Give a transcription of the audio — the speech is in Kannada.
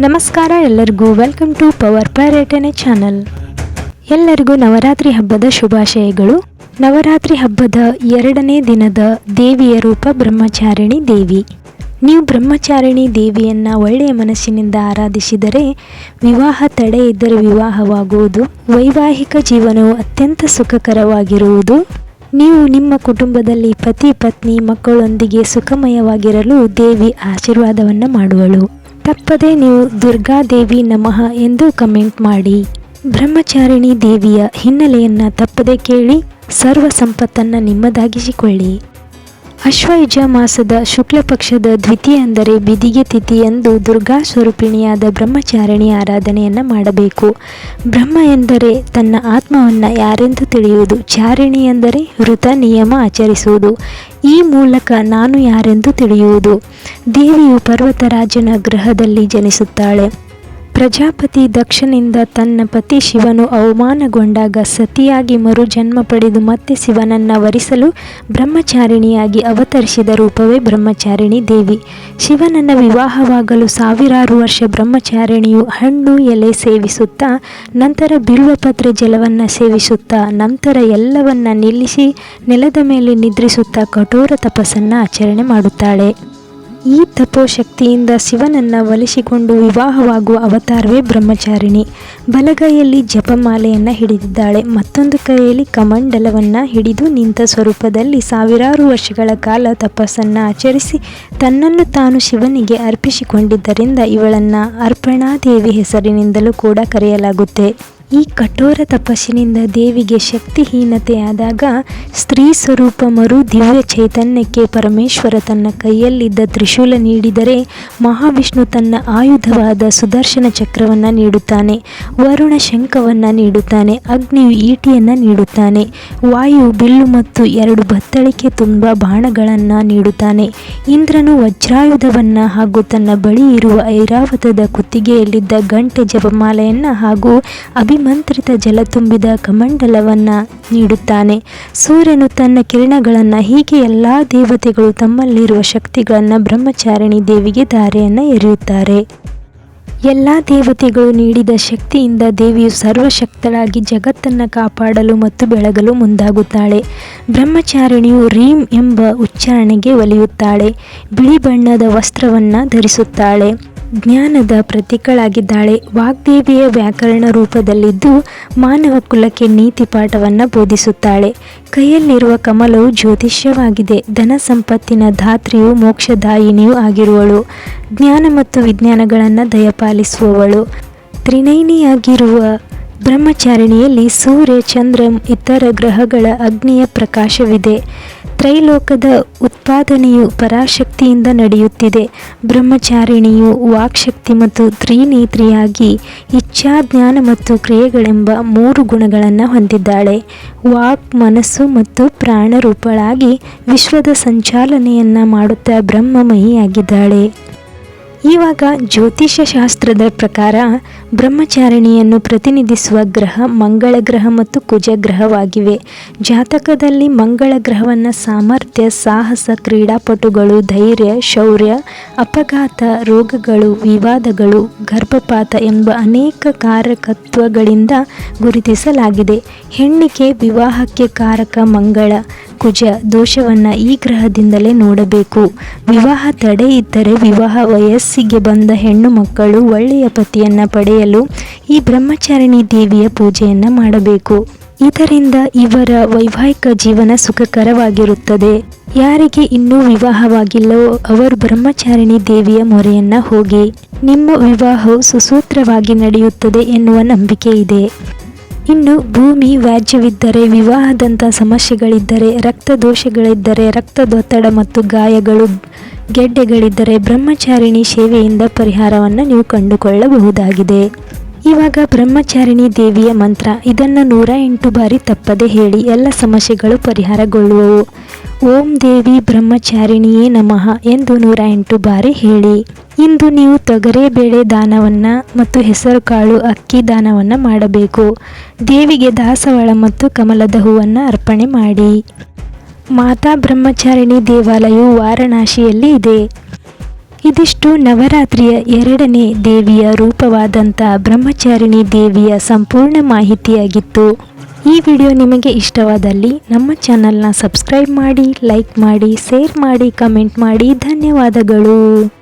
ನಮಸ್ಕಾರ ಎಲ್ಲರಿಗೂ. ವೆಲ್ಕಮ್ ಟು ಪವರ್ ಪರ್ಯಟನೆ ಚಾನಲ್ ಎಲ್ಲರಿಗೂ ನವರಾತ್ರಿ ಹಬ್ಬದ ಶುಭಾಶಯಗಳು. ನವರಾತ್ರಿ ಹಬ್ಬದ ಎರಡನೇ ದಿನದ ದೇವಿಯ ರೂಪ ಬ್ರಹ್ಮಚಾರಿಣಿ ದೇವಿ. ನೀವು ಬ್ರಹ್ಮಚಾರಿಣಿ ದೇವಿಯನ್ನು ಒಳ್ಳೆಯ ಮನಸ್ಸಿನಿಂದ ಆರಾಧಿಸಿದರೆ ವಿವಾಹ ತಡೆ ಇದ್ದರೆ ವಿವಾಹವಾಗುವುದು, ವೈವಾಹಿಕ ಜೀವನವು ಅತ್ಯಂತ ಸುಖಕರವಾಗಿರುವುದು. ನೀವು ನಿಮ್ಮ ಕುಟುಂಬದಲ್ಲಿ ಪತಿ, ಪತ್ನಿ, ಮಕ್ಕಳೊಂದಿಗೆ ಸುಖಮಯವಾಗಿರಲು ದೇವಿ ಆಶೀರ್ವಾದವನ್ನು ಮಾಡುವಳು. ತಪ್ಪದೆ ನೀವು ದುರ್ಗಾದೇವಿ ನಮಃ ಎಂದು ಕಮೆಂಟ್ ಮಾಡಿ. ಬ್ರಹ್ಮಚಾರಿಣಿ ದೇವಿಯ ಹಿನ್ನೆಲೆಯನ್ನು ತಪ್ಪದೆ ಕೇಳಿ ಸರ್ವ ಸಂಪತ್ತನ್ನು ನಿಮ್ಮದಾಗಿಸಿಕೊಳ್ಳಿ. ಅಶ್ವಯುಜ ಮಾಸದ ಶುಕ್ಲ ಪಕ್ಷದ ದ್ವಿತೀಯ ಅಂದರೆ ಬಿದಿಗೆ ತಿಥಿಯಂದು ದುರ್ಗಾ ಸ್ವರೂಪಿಣಿಯಾದ ಬ್ರಹ್ಮಚಾರಿಣಿ ಆರಾಧನೆಯನ್ನು ಮಾಡಬೇಕು. ಬ್ರಹ್ಮ ಎಂದರೆ ತನ್ನ ಆತ್ಮವನ್ನು ಯಾರೆಂದು ತಿಳಿಯುವುದು? ಚಾರಿಣಿ ಎಂದರೆ ವೃತ ನಿಯಮ ಆಚರಿಸುವುದು. ಈ ಮೂಲಕ ನಾನು ಯಾರೆಂದು ತಿಳಿಯುವುದು? ದೇವಿಯು ಪರ್ವತರಾಜನ ಗ್ರಹದಲ್ಲಿ ಜನಿಸುತ್ತಾಳೆ. ಪ್ರಜಾಪತಿ ದಕ್ಷನಿಂದ ತನ್ನ ಪತಿ ಶಿವನು ಅವಮಾನಗೊಂಡಾಗ ಸತಿಯಾಗಿ ಮರುಜನ್ಮ ಪಡೆದು ಮತ್ತೆ ಶಿವನನ್ನ ವರಿಸಲು ಬ್ರಹ್ಮಚಾರಿಣಿಯಾಗಿ ಅವತರಿಸಿದ ರೂಪವೇ ಬ್ರಹ್ಮಚಾರಿಣಿ ದೇವಿ. ಶಿವನನ್ನ ವಿವಾಹವಾಗಲು ಸಾವಿರಾರು ವರ್ಷ ಬ್ರಹ್ಮಚಾರಿಣಿಯು ಹಣ್ಣು, ಎಲೆ ಸೇವಿಸುತ್ತಾ, ನಂತರ ಬಿಲ್ವಪತ್ರೆ ಜಲವನ್ನು ಸೇವಿಸುತ್ತಾ, ನಂತರ ಎಲ್ಲವನ್ನ ನಿಲ್ಲಿಸಿ ನೆಲದ ಮೇಲೆ ನಿದ್ರಿಸುತ್ತಾ ಕಠೋರ ತಪಸ್ಸನ್ನು ಆಚರಣೆ ಮಾಡುತ್ತಾಳೆ. ಈ ತಪೋಶಕ್ತಿಯಿಂದ ಶಿವನನ್ನು ಒಲಿಸಿಕೊಂಡು ವಿವಾಹವಾಗುವ ಅವತಾರವೇ ಬ್ರಹ್ಮಚಾರಿಣಿ. ಬಲಗೈಯಲ್ಲಿ ಜಪಮಾಲೆಯನ್ನು ಹಿಡಿದಿದ್ದಾಳೆ. ಮತ್ತೊಂದು ಕೈಯಲ್ಲಿ ಕಮಂಡಲವನ್ನು ಹಿಡಿದು ನಿಂತ ಸ್ವರೂಪದಲ್ಲಿ ಸಾವಿರಾರು ವರ್ಷಗಳ ಕಾಲ ತಪಸ್ಸನ್ನು ಆಚರಿಸಿ ತನ್ನನ್ನು ತಾನು ಶಿವನಿಗೆ ಅರ್ಪಿಸಿಕೊಂಡಿದ್ದರಿಂದ ಇವಳನ್ನು ಅರ್ಪಣಾದೇವಿ ಹೆಸರಿನಿಂದಲೂ ಕೂಡ ಕರೆಯಲಾಗುತ್ತೆ. ಈ ಕಠೋರ ತಪಸ್ಸಿನಿಂದ ದೇವಿಗೆ ಶಕ್ತಿಹೀನತೆಯಾದಾಗ ಸ್ತ್ರೀ ಸ್ವರೂಪ ಮರು ದಿವ್ಯ ಚೈತನ್ಯಕ್ಕೆ ಪರಮೇಶ್ವರ ತನ್ನ ಕೈಯಲ್ಲಿದ್ದ ತ್ರಿಶೂಲ ನೀಡಿದರೆ ಮಹಾವಿಷ್ಣು ತನ್ನ ಆಯುಧವಾದ ಸುದರ್ಶನ ಚಕ್ರವನ್ನು ನೀಡುತ್ತಾನೆ, ವರುಣ ಶಂಖವನ್ನು ನೀಡುತ್ತಾನೆ, ಅಗ್ನಿಯು ಈಟಿಯನ್ನು ನೀಡುತ್ತಾನೆ, ವಾಯು, ಬಿಲ್ಲು ಮತ್ತು ಎರಡು ಬತ್ತಳಿಕೆ ತುಂಬ ಬಾಣಗಳನ್ನು ನೀಡುತ್ತಾನೆ. ಇಂದ್ರನು ವಜ್ರಾಯುಧವನ್ನು ಹಾಗೂ ತನ್ನ ಬಳಿ ಇರುವ ಐರಾವತದ ಕುತ್ತಿಗೆಯಲ್ಲಿದ್ದ ಗಂಟೆ ಜಪಮಾಲೆಯನ್ನು ಹಾಗೂ ಅಭಿಮಂತ್ರಿತ ಜಲ ತುಂಬಿದ ಕಮಂಡಲವನ್ನು ನೀಡುತ್ತಾನೆ. ಸೂರ್ಯನು ತನ್ನ ಕಿರಣಗಳನ್ನು ಹೀಗೆ ಎಲ್ಲ ದೇವತೆಗಳು ತಮ್ಮಲ್ಲಿರುವ ಶಕ್ತಿಗಳನ್ನು ಬ್ರಹ್ಮಚಾರಿಣಿ ದೇವಿಗೆ ಧಾರೆಯನ್ನು ಎರೆಯುತ್ತಾರೆ. ಎಲ್ಲ ದೇವತೆಗಳು ನೀಡಿದ ಶಕ್ತಿಯಿಂದ ದೇವಿಯು ಸರ್ವಶಕ್ತಳಾಗಿ ಜಗತ್ತನ್ನು ಕಾಪಾಡಲು ಮತ್ತು ಬೆಳಗಲು ಮುಂದಾಗುತ್ತಾಳೆ. ಬ್ರಹ್ಮಚಾರಿಣಿಯು ರೀಂ ಎಂಬ ಉಚ್ಚಾರಣೆಗೆ ಒಲಿಯುತ್ತಾಳೆ. ಬಿಳಿ ಬಣ್ಣದ ವಸ್ತ್ರವನ್ನು ಧರಿಸುತ್ತಾಳೆ. ಜ್ಞಾನದ ಪ್ರತೀಕಳಾಗಿದ್ದಾಳೆ. ವಾಗ್ದೇವಿಯ ವ್ಯಾಕರಣ ರೂಪದಲ್ಲಿದ್ದು ಮಾನವ ಕುಲಕ್ಕೆ ನೀತಿ ಪಾಠವನ್ನು ಬೋಧಿಸುತ್ತಾಳೆ. ಕೈಯಲ್ಲಿರುವ ಕಮಲವು ಜ್ಯೋತಿಷ್ಯವಾಗಿದೆ. ಧನ ಸಂಪತ್ತಿನ ಧಾತ್ರಿಯು ಮೋಕ್ಷದಾಯಿನಿಯೂ ಆಗಿರುವಳು. ಜ್ಞಾನ ಮತ್ತು ವಿಜ್ಞಾನಗಳನ್ನು ದಯಪಾಲಿಸುವವಳು. ತ್ರಿನೈನಿಯಾಗಿರುವ ಬ್ರಹ್ಮಚಾರಿಣಿಯಲ್ಲಿ ಸೂರ್ಯ, ಚಂದ್ರ, ಇತರ ಗ್ರಹಗಳ ಅಗ್ನಿಯ ಪ್ರಕಾಶವಿದೆ. ತ್ರೈಲೋಕದ ಉತ್ಪಾದನೆಯು ಪರಾಶಕ್ತಿಯಿಂದ ನಡೆಯುತ್ತಿದೆ. ಬ್ರಹ್ಮಚಾರಿಣಿಯು ವಾಕ್ಶಕ್ತಿ ಮತ್ತು ತ್ರಿನೇತ್ರಿಯಾಗಿ ಇಚ್ಛಾ ಜ್ಞಾನ ಮತ್ತು ಕ್ರಿಯೆಗಳೆಂಬ ಮೂರು ಗುಣಗಳನ್ನು ಹೊಂದಿದ್ದಾಳೆ. ವಾಕ್, ಮನಸ್ಸು ಮತ್ತು ಪ್ರಾಣರೂಪಳಾಗಿ ವಿಶ್ವದ ಸಂಚಾಲನೆಯನ್ನು ಮಾಡುತ್ತಾ ಬ್ರಹ್ಮಮಯಿಯಾಗಿದ್ದಾಳೆ. ಇವಾಗ ಜ್ಯೋತಿಷ್ಯ ಶಾಸ್ತ್ರದ ಪ್ರಕಾರ ಬ್ರಹ್ಮಚಾರಿಣಿಯನ್ನು ಪ್ರತಿನಿಧಿಸುವ ಗ್ರಹ ಮಂಗಳ ಗ್ರಹ ಮತ್ತು ಕುಜ ಗ್ರಹವಾಗಿವೆ. ಜಾತಕದಲ್ಲಿ ಮಂಗಳ ಗ್ರಹವನ್ನು ಸಾಮರ್ಥ್ಯ, ಸಾಹಸ, ಕ್ರೀಡಾಪಟುಗಳು, ಧೈರ್ಯ, ಶೌರ್ಯ, ಅಪಘಾತ, ರೋಗಗಳು, ವಿವಾದಗಳು, ಗರ್ಭಪಾತ ಎಂಬ ಅನೇಕ ಕಾರಕತ್ವಗಳಿಂದ ಗುರುತಿಸಲಾಗಿದೆ. ಹೆಣ್ಣಿಗೆ ವಿವಾಹಕ್ಕೆ ಕಾರಕ ಮಂಗಳ. ಕುಜ ದೋಷವನ್ನು ಈ ಗ್ರಹದಿಂದಲೇ ನೋಡಬೇಕು. ವಿವಾಹ ತಡೆ ಇದ್ದರೆ ವಿವಾಹ ವಯಸ್ಸಿಗೆ ಬಂದ ಹೆಣ್ಣು ಮಕ್ಕಳು ಒಳ್ಳೆಯ ಪತಿಯನ್ನು ಪಡೆಯಲು ಈ ಬ್ರಹ್ಮಚಾರಿಣಿ ದೇವಿಯ ಪೂಜೆಯನ್ನು ಮಾಡಬೇಕು. ಇದರಿಂದ ಇವರ ವೈವಾಹಿಕ ಜೀವನ ಸುಖಕರವಾಗಿರುತ್ತದೆ. ಯಾರಿಗೆ ಇನ್ನೂ ವಿವಾಹವಾಗಿಲ್ಲವೋ ಅವರು ಬ್ರಹ್ಮಚಾರಿಣಿ ದೇವಿಯ ಮೊರೆಯನ್ನ ಹೋಗಿ, ನಿಮ್ಮ ವಿವಾಹವು ಸುಸೂತ್ರವಾಗಿ ನಡೆಯುತ್ತದೆ ಎನ್ನುವ ನಂಬಿಕೆ ಇದೆ. ಇನ್ನು ಭೂಮಿ ವ್ಯಾಜ್ಯವಿದ್ದರೆ, ವಿವಾಹದಂಥ ಸಮಸ್ಯೆಗಳಿದ್ದರೆ ರಕ್ತ ದೋಷಗಳಿದ್ದರೆ ರಕ್ತದೊತ್ತಡ ಮತ್ತು ಗಾಯಗಳು, ಗೆಡ್ಡೆಗಳಿದ್ದರೆ ಬ್ರಹ್ಮಚಾರಿಣಿ ಸೇವೆಯಿಂದ ಪರಿಹಾರವನ್ನು ನೀವು ಕಂಡುಕೊಳ್ಳಬಹುದಾಗಿದೆ. ಇವಾಗ ಬ್ರಹ್ಮಚಾರಿಣಿ ದೇವಿಯ ಮಂತ್ರ, ಇದನ್ನು ನೂರ ಎಂಟು ಬಾರಿ ತಪ್ಪದೆ ಹೇಳಿ ಎಲ್ಲ ಸಮಸ್ಯೆಗಳು ಪರಿಹಾರಗೊಳ್ಳುವವು. ಓಂ ದೇವಿ ಬ್ರಹ್ಮಚಾರಿಣಿಯೇ ನಮಃ ಎಂದು ನೂರ ಎಂಟು ಬಾರಿ ಹೇಳಿ. ಇಂದು ನೀವು ತೊಗರೆಬೇಳೆ ದಾನವನ್ನು ಮತ್ತು ಹೆಸರುಕಾಳು ಅಕ್ಕಿ ದಾನವನ್ನು ಮಾಡಬೇಕು. ದೇವಿಗೆ ದಾಸವಾಳ ಮತ್ತು ಕಮಲದ ಹೂವನ್ನು ಅರ್ಪಣೆ ಮಾಡಿ. ಮಾತಾ ಬ್ರಹ್ಮಚಾರಿಣಿ ದೇವಾಲಯವು ವಾರಣಾಸಿಯಲ್ಲಿ ಇದೆ. ಇದಿಷ್ಟು ನವರಾತ್ರಿಯ ಎರಡನೇ ದೇವಿಯ ರೂಪವಾದಂಥ ಬ್ರಹ್ಮಚಾರಿಣಿ ದೇವಿಯ ಸಂಪೂರ್ಣ ಮಾಹಿತಿಯಾಗಿತ್ತು. ಈ ವಿಡಿಯೋ ನಿಮಗೆ ಇಷ್ಟವಾದಲ್ಲಿ ನಮ್ಮ ಚಾನಲ್ನ ಸಬ್ಸ್ಕ್ರೈಬ್ ಮಾಡಿ, ಲೈಕ್ ಮಾಡಿ, ಶೇರ್ ಮಾಡಿ, ಕಮೆಂಟ್ ಮಾಡಿ ಧನ್ಯವಾದಗಳು.